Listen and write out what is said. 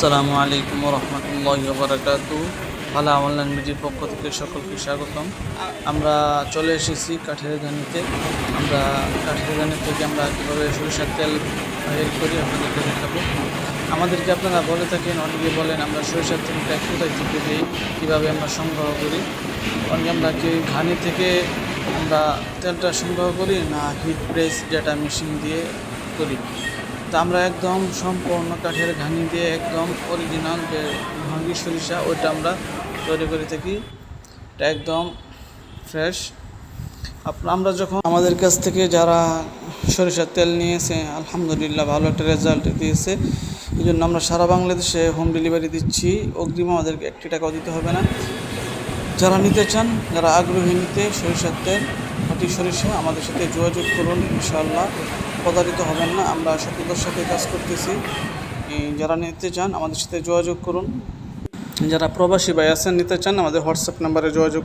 আসসালামু আলাইকুম রহমতুল্লাহ বারাকাতু। ভালো অনলাইন মিডিয়ার পক্ষ থেকে সকলকে স্বাগতম। আমরা চলে এসেছি কাঠের গানিতে। আমরা কাঠের গানি থেকে আমরা কীভাবে সরিষার তেল বের করি আপনাদেরকে দেখাবো। আমাদেরকে আপনারা বলে থাকেন, অনেকে বলেন আমরা সরিষার তেলটা কোথায় থেকে দিই, কীভাবে আমরা সংগ্রহ করি। অনেকে আমরা কি ঘানি থেকে আমরা তেলটা সংগ্রহ করি না হিট প্রেস যেটা মেশিন দিয়ে করি। তা আমরা একদম সম্পূর্ণ কাঠের ঘানি দিয়ে একদম অরিজিনাল যে ভাঙ্গি সরিষা, ওইটা আমরা তৈরি করে থাকি। এটা একদম ফ্রেশ আমরা যখন আমাদের কাছ থেকে যারা সরিষার তেল নিয়েছে, আলহামদুলিল্লাহ ভালো একটা রেজাল্ট দিয়েছে। এই জন্য আমরা সারা বাংলাদেশে হোম ডেলিভারি দিচ্ছি। অগ্রিম আমাদেরকে একটি টাকাও দিতে হবে না। যারা নিতে চান, যারা আগ্রহী নিতে সরিষার তেল খাঁটি সরিষা, আমাদের সাথে যোগাযোগ করুন, ইনশাআল্লাহ। প্রতারিত হবেন না, আমরা সততার সাথে কাজ করতেছি। যারা নিতে চান আমাদের সাথে যোগাযোগ করুন। যারা প্রবাসী ভাই আছেন, নিতে চান, আমাদের হোয়াটসঅ্যাপ নাম্বারে যোগাযোগ